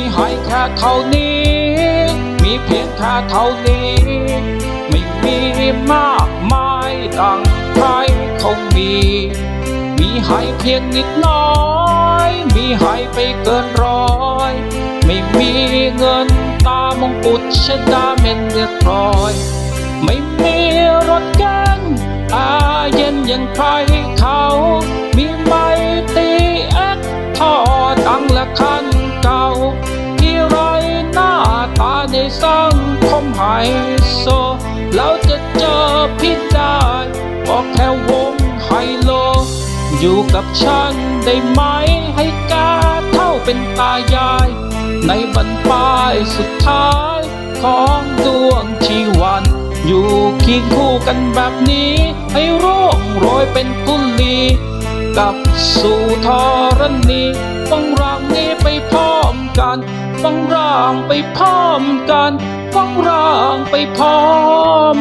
มีให้แค่เท่านี้ มีเพียงแค่เท่านี้ ไม่มีมากมายดังใครเขามี มีให้เพียงนิดน้อย มีให้ไปเกินร้อย ไม่มีเงินตามงกุฎชะดาเม็นเรียบร้อย ไม่มีรถเก๋งอาเย็นอยังใครเขา มีไม่ตีเอ็กท่อดังละคัน เก่าที่ไรหน้าตาในสังคมไฮโซแล้วจะเจอพี่ได้บอกแค่วงไฮโล อยู่กับฉันได้ไหมให้กาเท่าเป็นตายาย ในบรรปลายสุดท้ายของดวงชีวัน อยู่เคียงคู่กันแบบนี้ ให้ร่วงโรยเป็นกุลีกลับสู่ธรณีต้องร่างนี้ไปพร้อ มกันต้องร่างไปพร้อมกันต้องร่างไปพร้อม